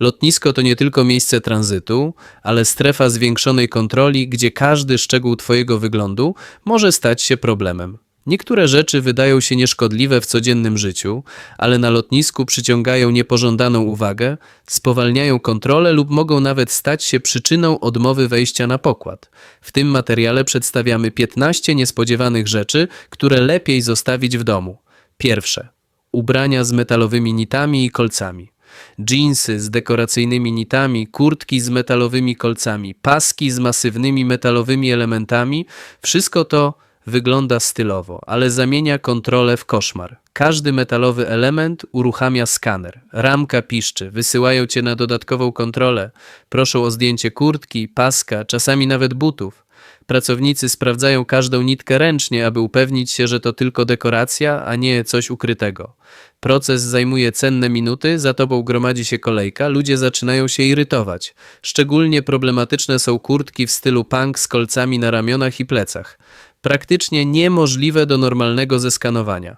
Lotnisko to nie tylko miejsce tranzytu, ale strefa zwiększonej kontroli, gdzie każdy szczegół Twojego wyglądu może stać się problemem. Niektóre rzeczy wydają się nieszkodliwe w codziennym życiu, ale na lotnisku przyciągają niepożądaną uwagę, spowalniają kontrolę lub mogą nawet stać się przyczyną odmowy wejścia na pokład. W tym materiale przedstawiamy 15 niespodziewanych rzeczy, które lepiej zostawić w domu. Pierwsze. Ubrania z metalowymi nitami i kolcami. Dżinsy z dekoracyjnymi nitami, kurtki z metalowymi kolcami, paski z masywnymi metalowymi elementami wszystko to wygląda stylowo, ale zamienia kontrolę w koszmar. Każdy metalowy element uruchamia skaner. Ramka piszczy, wysyłają cię na dodatkową kontrolę. Proszą o zdjęcie kurtki, paska, czasami nawet butów. Pracownicy sprawdzają każdą nitkę ręcznie, aby upewnić się, że to tylko dekoracja, a nie coś ukrytego. Proces zajmuje cenne minuty, za tobą gromadzi się kolejka, ludzie zaczynają się irytować. Szczególnie problematyczne są kurtki w stylu punk z kolcami na ramionach i plecach. Praktycznie niemożliwe do normalnego zeskanowania.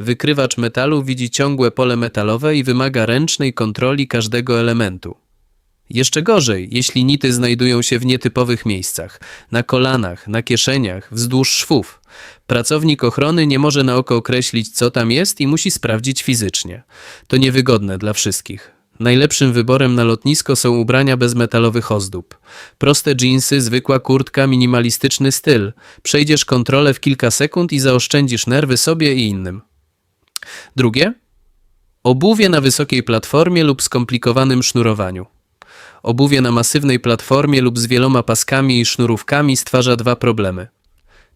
Wykrywacz metalu widzi ciągłe pole metalowe i wymaga ręcznej kontroli każdego elementu. Jeszcze gorzej, jeśli nity znajdują się w nietypowych miejscach na kolanach, na kieszeniach, wzdłuż szwów. Pracownik ochrony nie może na oko określić, co tam jest i musi sprawdzić fizycznie. To niewygodne dla wszystkich. Najlepszym wyborem na lotnisko są ubrania bez metalowych ozdób. Proste dżinsy, zwykła kurtka, minimalistyczny styl. Przejdziesz kontrolę w kilka sekund i zaoszczędzisz nerwy sobie i innym. Drugie? Obuwie na wysokiej platformie lub skomplikowanym sznurowaniu. Obuwie na masywnej platformie lub z wieloma paskami i sznurówkami stwarza dwa problemy.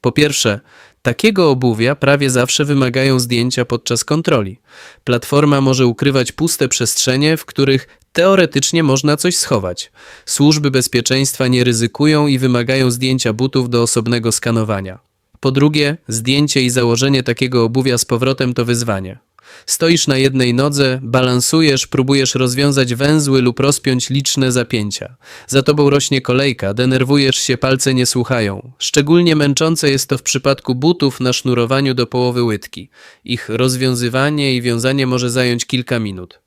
Po pierwsze, takiego obuwia prawie zawsze wymagają zdjęcia podczas kontroli. Platforma może ukrywać puste przestrzenie, w których teoretycznie można coś schować. Służby bezpieczeństwa nie ryzykują i wymagają zdjęcia butów do osobnego skanowania. Po drugie, zdjęcie i założenie takiego obuwia z powrotem to wyzwanie. Stoisz na jednej nodze, balansujesz, próbujesz rozwiązać węzły lub rozpiąć liczne zapięcia. Za tobą rośnie kolejka, denerwujesz się, palce nie słuchają. Szczególnie męczące jest to w przypadku butów na sznurowaniu do połowy łydki. Ich rozwiązywanie i wiązanie może zająć kilka minut.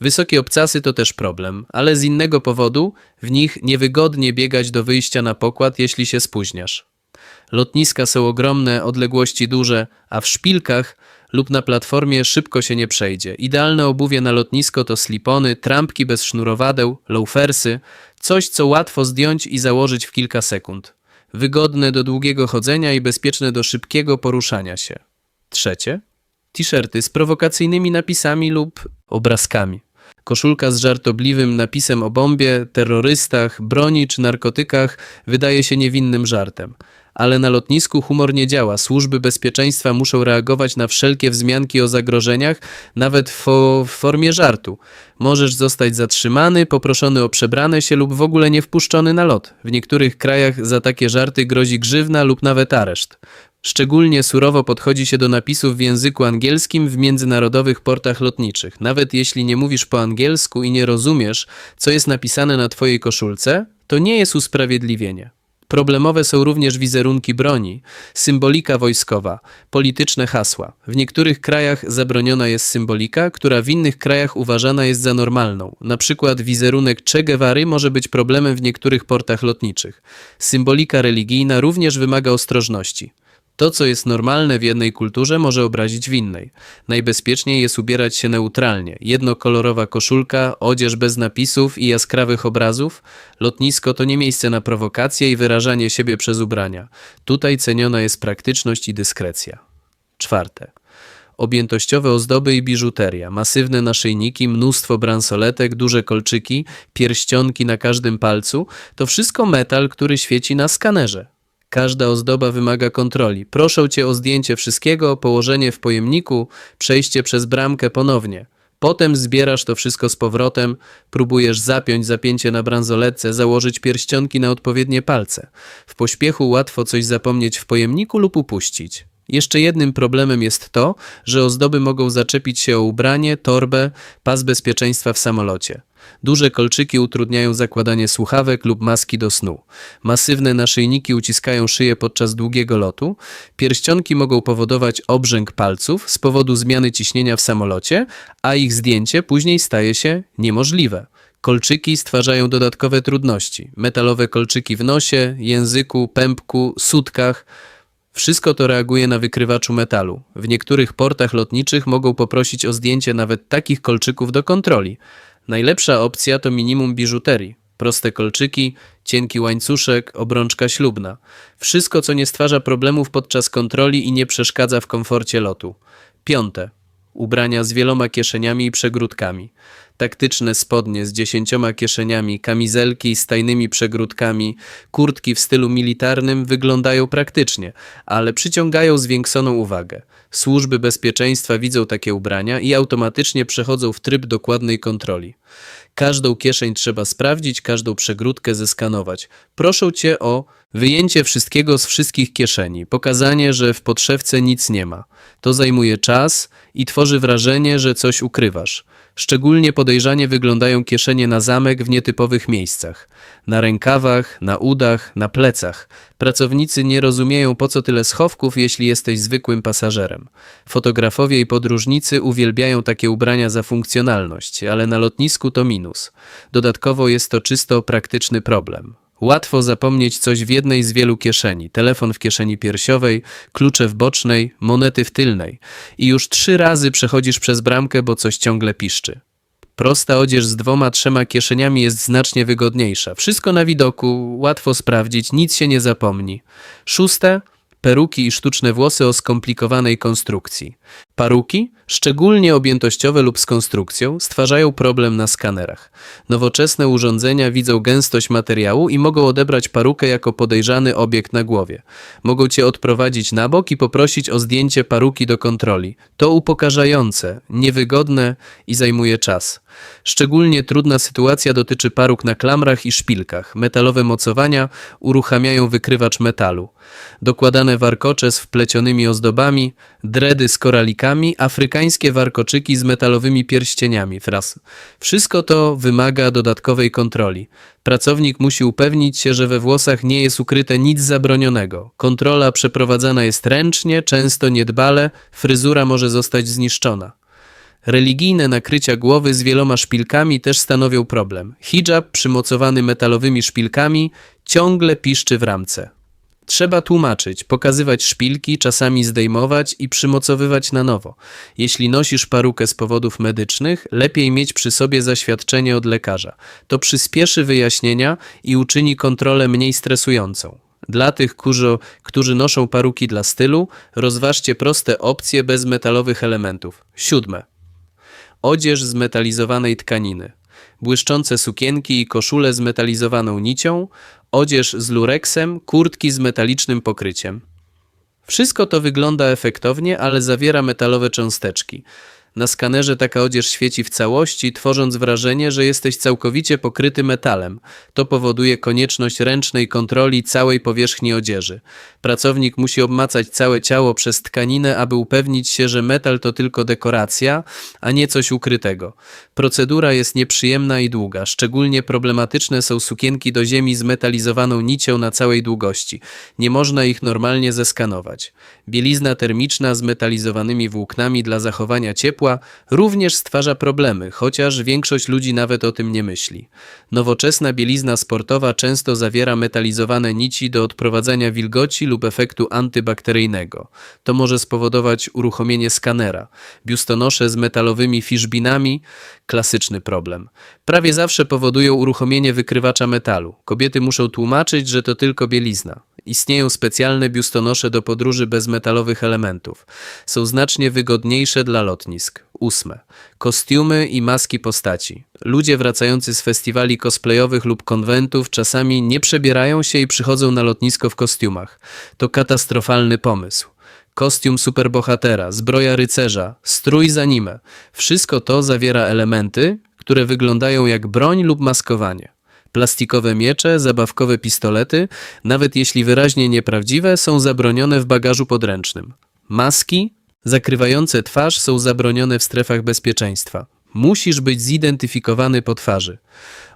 Wysokie obcasy to też problem, ale z innego powodu w nich niewygodnie biegać do wyjścia na pokład, jeśli się spóźniasz. Lotniska są ogromne, odległości duże, a w szpilkach lub na platformie szybko się nie przejdzie. Idealne obuwie na lotnisko to slipony, trampki bez sznurowadeł, loafersy, coś co łatwo zdjąć i założyć w kilka sekund. Wygodne do długiego chodzenia i bezpieczne do szybkiego poruszania się. Trzecie. T-shirty z prowokacyjnymi napisami lub obrazkami. Koszulka z żartobliwym napisem o bombie, terrorystach, broni czy narkotykach wydaje się niewinnym żartem. Ale na lotnisku humor nie działa. Służby bezpieczeństwa muszą reagować na wszelkie wzmianki o zagrożeniach, nawet fo- w formie żartu. Możesz zostać zatrzymany, poproszony o przebrane się lub w ogóle nie wpuszczony na lot. W niektórych krajach za takie żarty grozi grzywna lub nawet areszt. Szczególnie surowo podchodzi się do napisów w języku angielskim w międzynarodowych portach lotniczych. Nawet jeśli nie mówisz po angielsku i nie rozumiesz, co jest napisane na twojej koszulce, to nie jest usprawiedliwienie. Problemowe są również wizerunki broni, symbolika wojskowa, polityczne hasła. W niektórych krajach zabroniona jest symbolika, która w innych krajach uważana jest za normalną. Na przykład wizerunek Che Guevary może być problemem w niektórych portach lotniczych. Symbolika religijna również wymaga ostrożności. To, co jest normalne w jednej kulturze, może obrazić w innej. Najbezpieczniej jest ubierać się neutralnie. Jednokolorowa koszulka, odzież bez napisów i jaskrawych obrazów. Lotnisko to nie miejsce na prowokacje i wyrażanie siebie przez ubrania. Tutaj ceniona jest praktyczność i dyskrecja. Czwarte. Objętościowe ozdoby i biżuteria, masywne naszyjniki, mnóstwo bransoletek, duże kolczyki, pierścionki na każdym palcu to wszystko metal, który świeci na skanerze. Każda ozdoba wymaga kontroli. Proszę cię o zdjęcie wszystkiego, położenie w pojemniku, przejście przez bramkę ponownie. Potem zbierasz to wszystko z powrotem, próbujesz zapiąć zapięcie na bransoletce, założyć pierścionki na odpowiednie palce. W pośpiechu łatwo coś zapomnieć w pojemniku lub upuścić. Jeszcze jednym problemem jest to, że ozdoby mogą zaczepić się o ubranie, torbę, pas bezpieczeństwa w samolocie. Duże kolczyki utrudniają zakładanie słuchawek lub maski do snu. Masywne naszyjniki uciskają szyję podczas długiego lotu. Pierścionki mogą powodować obrzęk palców z powodu zmiany ciśnienia w samolocie, a ich zdjęcie później staje się niemożliwe. Kolczyki stwarzają dodatkowe trudności. Metalowe kolczyki w nosie, języku, pępku, sutkach. Wszystko to reaguje na wykrywaczu metalu. W niektórych portach lotniczych mogą poprosić o zdjęcie nawet takich kolczyków do kontroli. Najlepsza opcja to minimum biżuterii. Proste kolczyki, cienki łańcuszek, obrączka ślubna. Wszystko, co nie stwarza problemów podczas kontroli i nie przeszkadza w komforcie lotu. Piąte. Ubrania z wieloma kieszeniami i przegródkami. Taktyczne spodnie z dziesięcioma kieszeniami, kamizelki z tajnymi przegródkami, kurtki w stylu militarnym wyglądają praktycznie, ale przyciągają zwiększoną uwagę. Służby bezpieczeństwa widzą takie ubrania i automatycznie przechodzą w tryb dokładnej kontroli. Każdą kieszeń trzeba sprawdzić, każdą przegródkę zeskanować. Proszę cię o wyjęcie wszystkiego z wszystkich kieszeni, pokazanie, że w podszewce nic nie ma. To zajmuje czas i tworzy wrażenie, że coś ukrywasz. Szczególnie podejrzanie wyglądają kieszenie na zamek w nietypowych miejscach. Na rękawach, na udach, na plecach. Pracownicy nie rozumieją po co tyle schowków, jeśli jesteś zwykłym pasażerem. Fotografowie i podróżnicy uwielbiają takie ubrania za funkcjonalność, ale na lotnisku to minus. Dodatkowo jest to czysto praktyczny problem. Łatwo zapomnieć coś w jednej z wielu kieszeni. Telefon w kieszeni piersiowej, klucze w bocznej, monety w tylnej. I już trzy razy przechodzisz przez bramkę, bo coś ciągle piszczy. Prosta odzież z dwoma, trzema kieszeniami jest znacznie wygodniejsza. Wszystko na widoku, łatwo sprawdzić, nic się nie zapomni. Szóste, peruki i sztuczne włosy o skomplikowanej konstrukcji. Paruki, szczególnie objętościowe lub z konstrukcją, stwarzają problem na skanerach. Nowoczesne urządzenia widzą gęstość materiału i mogą odebrać parukę jako podejrzany obiekt na głowie. Mogą cię odprowadzić na bok i poprosić o zdjęcie paruki do kontroli. To upokarzające, niewygodne i zajmuje czas. Szczególnie trudna sytuacja dotyczy paruk na klamrach i szpilkach. Metalowe mocowania uruchamiają wykrywacz metalu. Dokładane warkocze z wplecionymi ozdobami, dredy z koralikami, afrykańskie warkoczyki z metalowymi pierścieniami wraz. Wszystko to wymaga dodatkowej kontroli. Pracownik musi upewnić się, że we włosach nie jest ukryte nic zabronionego. Kontrola przeprowadzana jest ręcznie, często niedbale, fryzura może zostać zniszczona. Religijne nakrycia głowy z wieloma szpilkami też stanowią problem. Hijab przymocowany metalowymi szpilkami ciągle piszczy w ramce. Trzeba tłumaczyć, pokazywać szpilki, czasami zdejmować i przymocowywać na nowo. Jeśli nosisz parukę z powodów medycznych, lepiej mieć przy sobie zaświadczenie od lekarza. To przyspieszy wyjaśnienia i uczyni kontrolę mniej stresującą. Dla tych, którzy, którzy noszą paruki dla stylu, rozważcie proste opcje bez metalowych elementów. Siódme. Odzież z metalizowanej tkaniny. Błyszczące sukienki i koszule z metalizowaną nicią, odzież z lureksem, kurtki z metalicznym pokryciem. Wszystko to wygląda efektownie, ale zawiera metalowe cząsteczki. Na skanerze taka odzież świeci w całości, tworząc wrażenie, że jesteś całkowicie pokryty metalem. To powoduje konieczność ręcznej kontroli całej powierzchni odzieży. Pracownik musi obmacać całe ciało przez tkaninę, aby upewnić się, że metal to tylko dekoracja, a nie coś ukrytego. Procedura jest nieprzyjemna i długa. Szczególnie problematyczne są sukienki do ziemi z metalizowaną nicią na całej długości. Nie można ich normalnie zeskanować. Bielizna termiczna z metalizowanymi włóknami dla zachowania ciepła również stwarza problemy, chociaż większość ludzi nawet o tym nie myśli. Nowoczesna bielizna sportowa często zawiera metalizowane nici do odprowadzania wilgoci lub efektu antybakteryjnego. To może spowodować uruchomienie skanera. Biustonosze z metalowymi fiszbinami klasyczny problem. Prawie zawsze powodują uruchomienie wykrywacza metalu. Kobiety muszą tłumaczyć, że to tylko bielizna. Istnieją specjalne biustonosze do podróży bez metalowych elementów. Są znacznie wygodniejsze dla lotnisk. Ósme. Kostiumy i maski postaci. Ludzie wracający z festiwali cosplayowych lub konwentów czasami nie przebierają się i przychodzą na lotnisko w kostiumach. To katastrofalny pomysł. Kostium superbohatera, zbroja rycerza, strój z anime. Wszystko to zawiera elementy, które wyglądają jak broń lub maskowanie. Plastikowe miecze, zabawkowe pistolety, nawet jeśli wyraźnie nieprawdziwe, są zabronione w bagażu podręcznym. Maski zakrywające twarz są zabronione w strefach bezpieczeństwa. Musisz być zidentyfikowany po twarzy.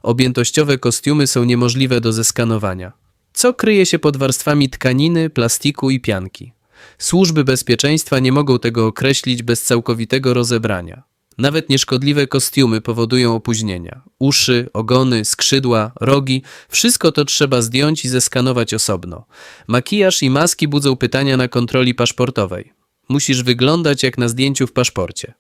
Objętościowe kostiumy są niemożliwe do zeskanowania. Co kryje się pod warstwami tkaniny, plastiku i pianki? Służby bezpieczeństwa nie mogą tego określić bez całkowitego rozebrania. Nawet nieszkodliwe kostiumy powodują opóźnienia. Uszy, ogony, skrzydła, rogi wszystko to trzeba zdjąć i zeskanować osobno. Makijaż i maski budzą pytania na kontroli paszportowej. Musisz wyglądać jak na zdjęciu w paszporcie.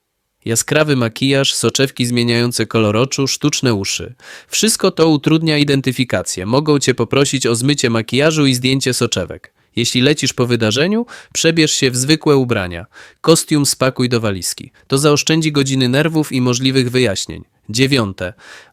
Jaskrawy makijaż, soczewki zmieniające kolor oczu, sztuczne uszy. Wszystko to utrudnia identyfikację. Mogą cię poprosić o zmycie makijażu i zdjęcie soczewek. Jeśli lecisz po wydarzeniu, przebierz się w zwykłe ubrania. Kostium spakuj do walizki. To zaoszczędzi godziny nerwów i możliwych wyjaśnień. Dziewiąte.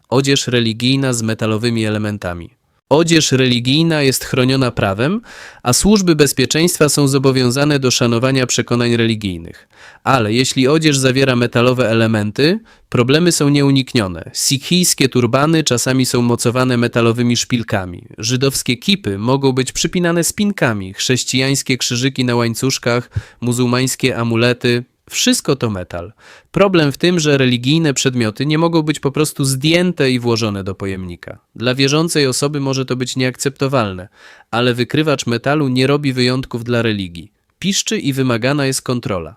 Odzież religijna z metalowymi elementami. Odzież religijna jest chroniona prawem, a służby bezpieczeństwa są zobowiązane do szanowania przekonań religijnych. Ale jeśli odzież zawiera metalowe elementy, problemy są nieuniknione. Sikhijskie turbany czasami są mocowane metalowymi szpilkami. Żydowskie kipy mogą być przypinane spinkami. Chrześcijańskie krzyżyki na łańcuszkach, muzułmańskie amulety, wszystko to metal. Problem w tym, że religijne przedmioty nie mogą być po prostu zdjęte i włożone do pojemnika. Dla wierzącej osoby może to być nieakceptowalne, ale wykrywacz metalu nie robi wyjątków dla religii. Piszczy i wymagana jest kontrola.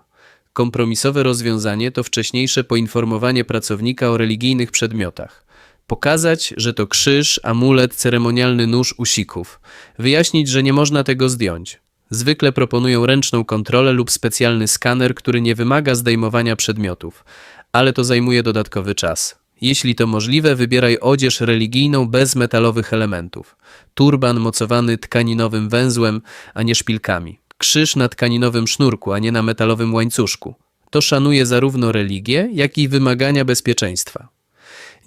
Kompromisowe rozwiązanie to wcześniejsze poinformowanie pracownika o religijnych przedmiotach. Pokazać, że to krzyż, amulet, ceremonialny nóż u Sikhów. Wyjaśnić, że nie można tego zdjąć. Zwykle proponują ręczną kontrolę lub specjalny skaner, który nie wymaga zdejmowania przedmiotów, ale to zajmuje dodatkowy czas. Jeśli to możliwe, wybieraj odzież religijną bez metalowych elementów. Turban mocowany tkaninowym węzłem, a nie szpilkami. Krzyż na tkaninowym sznurku, a nie na metalowym łańcuszku. To szanuje zarówno religię, jak i wymagania bezpieczeństwa.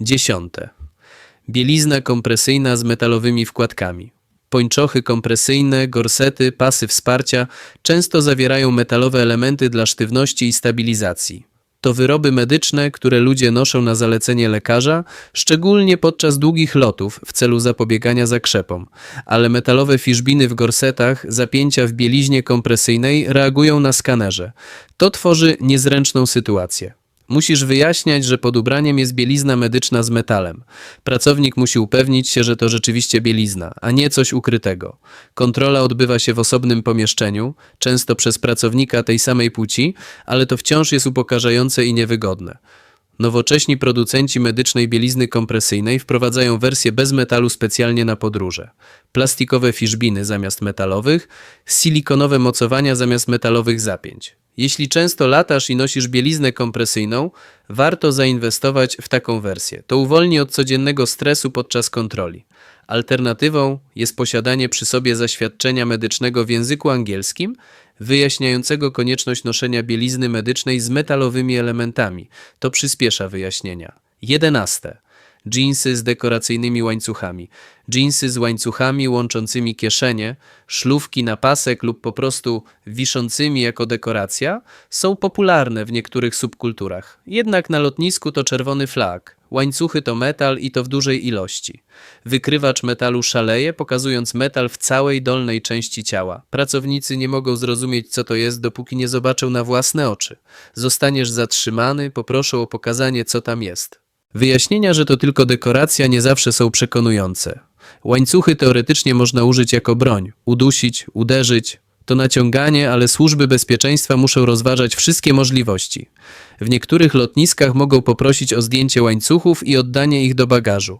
Dziesiąte. Bielizna kompresyjna z metalowymi wkładkami. Pończochy kompresyjne, gorsety, pasy wsparcia często zawierają metalowe elementy dla sztywności i stabilizacji. To wyroby medyczne, które ludzie noszą na zalecenie lekarza, szczególnie podczas długich lotów w celu zapobiegania zakrzepom, ale metalowe fiszbiny w gorsetach, zapięcia w bieliźnie kompresyjnej reagują na skanerze. To tworzy niezręczną sytuację. Musisz wyjaśniać, że pod ubraniem jest bielizna medyczna z metalem. Pracownik musi upewnić się, że to rzeczywiście bielizna, a nie coś ukrytego. Kontrola odbywa się w osobnym pomieszczeniu, często przez pracownika tej samej płci, ale to wciąż jest upokarzające i niewygodne. Nowocześni producenci medycznej bielizny kompresyjnej wprowadzają wersję bez metalu specjalnie na podróże. Plastikowe fiszbiny zamiast metalowych, silikonowe mocowania zamiast metalowych zapięć. Jeśli często latasz i nosisz bieliznę kompresyjną, warto zainwestować w taką wersję. To uwolni od codziennego stresu podczas kontroli. Alternatywą jest posiadanie przy sobie zaświadczenia medycznego w języku angielskim, wyjaśniającego konieczność noszenia bielizny medycznej z metalowymi elementami. To przyspiesza wyjaśnienia. 11. Jeansy z dekoracyjnymi łańcuchami. Jeansy z łańcuchami łączącymi kieszenie, szlówki na pasek lub po prostu wiszącymi jako dekoracja są popularne w niektórych subkulturach. Jednak na lotnisku to czerwony flag. Łańcuchy to metal i to w dużej ilości. Wykrywacz metalu szaleje, pokazując metal w całej dolnej części ciała. Pracownicy nie mogą zrozumieć, co to jest, dopóki nie zobaczą na własne oczy. Zostaniesz zatrzymany, poproszą o pokazanie, co tam jest. Wyjaśnienia, że to tylko dekoracja, nie zawsze są przekonujące. Łańcuchy teoretycznie można użyć jako broń, udusić, uderzyć. To naciąganie, ale służby bezpieczeństwa muszą rozważać wszystkie możliwości. W niektórych lotniskach mogą poprosić o zdjęcie łańcuchów i oddanie ich do bagażu.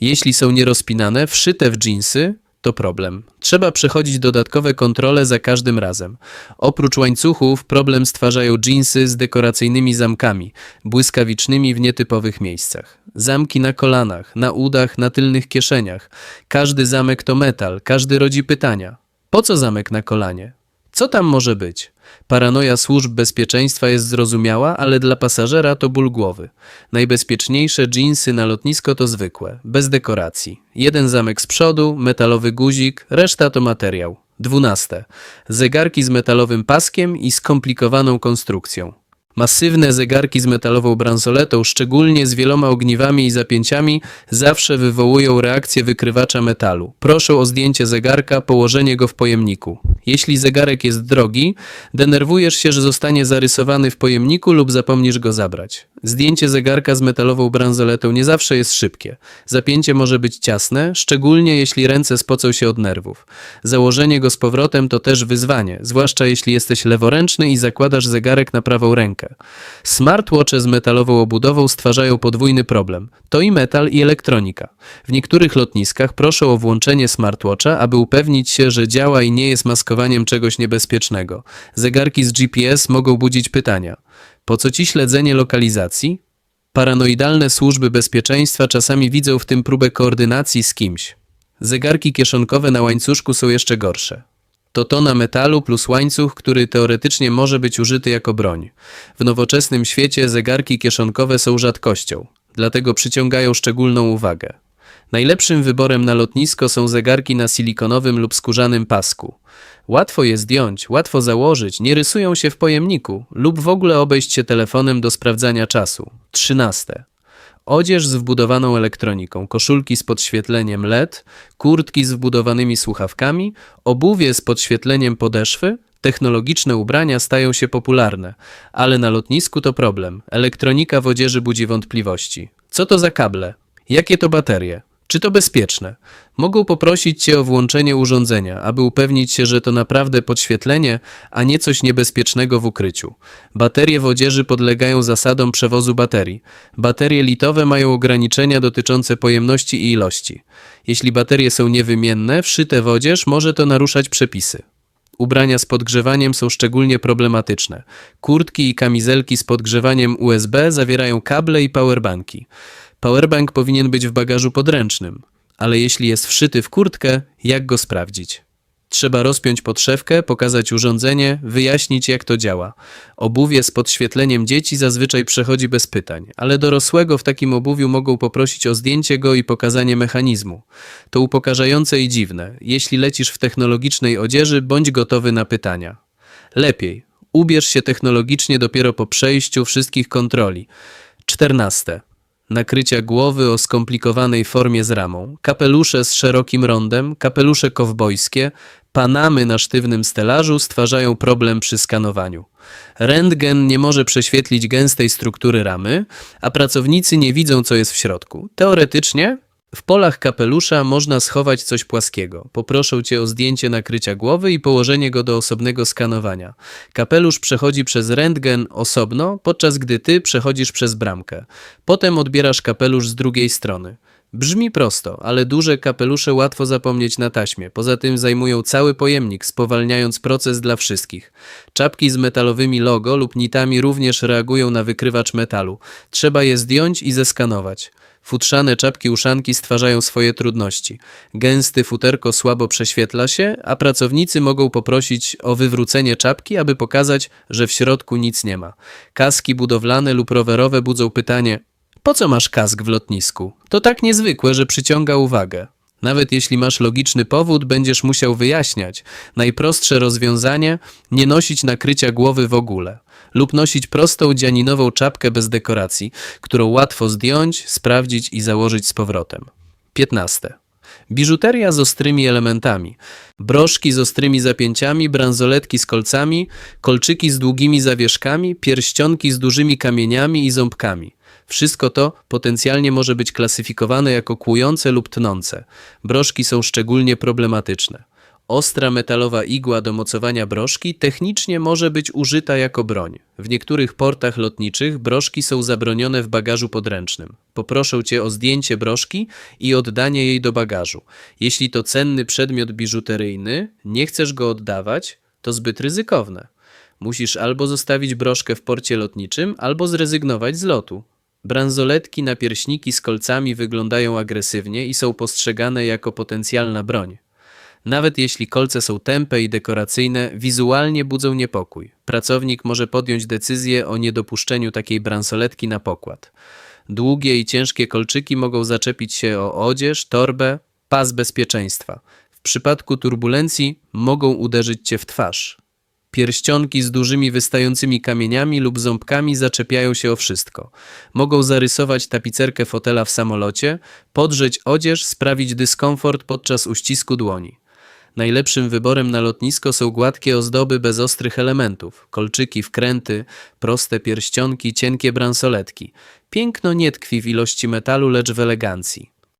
Jeśli są nierozpinane, wszyte w dżinsy, to problem. Trzeba przechodzić dodatkowe kontrole za każdym razem. Oprócz łańcuchów problem stwarzają dżinsy z dekoracyjnymi zamkami, błyskawicznymi w nietypowych miejscach. Zamki na kolanach, na udach, na tylnych kieszeniach. Każdy zamek to metal, każdy rodzi pytania. Po co zamek na kolanie? Co tam może być? Paranoja służb bezpieczeństwa jest zrozumiała, ale dla pasażera to ból głowy. Najbezpieczniejsze dżinsy na lotnisko to zwykłe, bez dekoracji. Jeden zamek z przodu, metalowy guzik, reszta to materiał. 12. Zegarki z metalowym paskiem i skomplikowaną konstrukcją. Masywne zegarki z metalową bransoletą, szczególnie z wieloma ogniwami i zapięciami, zawsze wywołują reakcję wykrywacza metalu. Proszę o zdjęcie zegarka, położenie go w pojemniku. Jeśli zegarek jest drogi, denerwujesz się, że zostanie zarysowany w pojemniku lub zapomnisz go zabrać. Zdjęcie zegarka z metalową bransoletą nie zawsze jest szybkie. Zapięcie może być ciasne, szczególnie jeśli ręce spocą się od nerwów. Założenie go z powrotem to też wyzwanie, zwłaszcza jeśli jesteś leworęczny i zakładasz zegarek na prawą rękę. Rękę. Smartwatche z metalową obudową stwarzają podwójny problem. To i metal, i elektronika. W niektórych lotniskach proszę o włączenie smartwatcha, aby upewnić się, że działa i nie jest maskowaniem czegoś niebezpiecznego. Zegarki z GPS mogą budzić pytania. Po co ci śledzenie lokalizacji? Paranoidalne służby bezpieczeństwa czasami widzą w tym próbę koordynacji z kimś. Zegarki kieszonkowe na łańcuszku są jeszcze gorsze. To tona metalu plus łańcuch, który teoretycznie może być użyty jako broń. W nowoczesnym świecie zegarki kieszonkowe są rzadkością, dlatego przyciągają szczególną uwagę. Najlepszym wyborem na lotnisko są zegarki na silikonowym lub skórzanym pasku. Łatwo je zdjąć, łatwo założyć, nie rysują się w pojemniku lub w ogóle obejść się telefonem do sprawdzania czasu. 13. Odzież z wbudowaną elektroniką, koszulki z podświetleniem LED, kurtki z wbudowanymi słuchawkami, obuwie z podświetleniem podeszwy, technologiczne ubrania stają się popularne, ale na lotnisku to problem. Elektronika w odzieży budzi wątpliwości. Co to za kable? Jakie to baterie? Czy to bezpieczne? Mogą poprosić Cię o włączenie urządzenia, aby upewnić się, że to naprawdę podświetlenie, a nie coś niebezpiecznego w ukryciu. Baterie w odzieży podlegają zasadom przewozu baterii. Baterie litowe mają ograniczenia dotyczące pojemności i ilości. Jeśli baterie są niewymienne, wszyte w odzież, może to naruszać przepisy. Ubrania z podgrzewaniem są szczególnie problematyczne. Kurtki i kamizelki z podgrzewaniem USB zawierają kable i powerbanki. Powerbank powinien być w bagażu podręcznym, ale jeśli jest wszyty w kurtkę, jak go sprawdzić? Trzeba rozpiąć podszewkę, pokazać urządzenie, wyjaśnić jak to działa. Obuwie z podświetleniem dzieci zazwyczaj przechodzi bez pytań, ale dorosłego w takim obuwiu mogą poprosić o zdjęcie go i pokazanie mechanizmu. To upokarzające i dziwne. Jeśli lecisz w technologicznej odzieży, bądź gotowy na pytania. Lepiej, ubierz się technologicznie dopiero po przejściu wszystkich kontroli. 14 nakrycia głowy o skomplikowanej formie z ramą, kapelusze z szerokim rondem, kapelusze kowbojskie, panamy na sztywnym stelażu stwarzają problem przy skanowaniu. Rentgen nie może prześwietlić gęstej struktury ramy, a pracownicy nie widzą, co jest w środku. Teoretycznie w polach kapelusza można schować coś płaskiego. Poproszę cię o zdjęcie nakrycia głowy i położenie go do osobnego skanowania. Kapelusz przechodzi przez rentgen osobno, podczas gdy ty przechodzisz przez bramkę. Potem odbierasz kapelusz z drugiej strony. Brzmi prosto, ale duże kapelusze łatwo zapomnieć na taśmie. Poza tym zajmują cały pojemnik, spowalniając proces dla wszystkich. Czapki z metalowymi logo lub nitami również reagują na wykrywacz metalu. Trzeba je zdjąć i zeskanować. Futrzane czapki uszanki stwarzają swoje trudności. Gęsty futerko słabo prześwietla się, a pracownicy mogą poprosić o wywrócenie czapki, aby pokazać, że w środku nic nie ma. Kaski budowlane lub rowerowe budzą pytanie: po co masz kask w lotnisku? To tak niezwykłe, że przyciąga uwagę. Nawet jeśli masz logiczny powód, będziesz musiał wyjaśniać. Najprostsze rozwiązanie nie nosić nakrycia głowy w ogóle lub nosić prostą dzianinową czapkę bez dekoracji, którą łatwo zdjąć, sprawdzić i założyć z powrotem. 15. Biżuteria z ostrymi elementami. Broszki z ostrymi zapięciami, bransoletki z kolcami, kolczyki z długimi zawieszkami, pierścionki z dużymi kamieniami i ząbkami. Wszystko to potencjalnie może być klasyfikowane jako kłujące lub tnące. Broszki są szczególnie problematyczne. Ostra metalowa igła do mocowania broszki technicznie może być użyta jako broń. W niektórych portach lotniczych broszki są zabronione w bagażu podręcznym. Poproszę Cię o zdjęcie broszki i oddanie jej do bagażu. Jeśli to cenny przedmiot biżuteryjny, nie chcesz go oddawać, to zbyt ryzykowne. Musisz albo zostawić broszkę w porcie lotniczym, albo zrezygnować z lotu. Bransoletki na pierśniki z kolcami wyglądają agresywnie i są postrzegane jako potencjalna broń. Nawet jeśli kolce są tępe i dekoracyjne, wizualnie budzą niepokój. Pracownik może podjąć decyzję o niedopuszczeniu takiej bransoletki na pokład. Długie i ciężkie kolczyki mogą zaczepić się o odzież, torbę, pas bezpieczeństwa. W przypadku turbulencji mogą uderzyć cię w twarz. Pierścionki z dużymi wystającymi kamieniami lub ząbkami zaczepiają się o wszystko. Mogą zarysować tapicerkę fotela w samolocie, podrzeć odzież, sprawić dyskomfort podczas uścisku dłoni. Najlepszym wyborem na lotnisko są gładkie ozdoby bez ostrych elementów, kolczyki, wkręty, proste pierścionki, cienkie bransoletki. Piękno nie tkwi w ilości metalu, lecz w elegancji.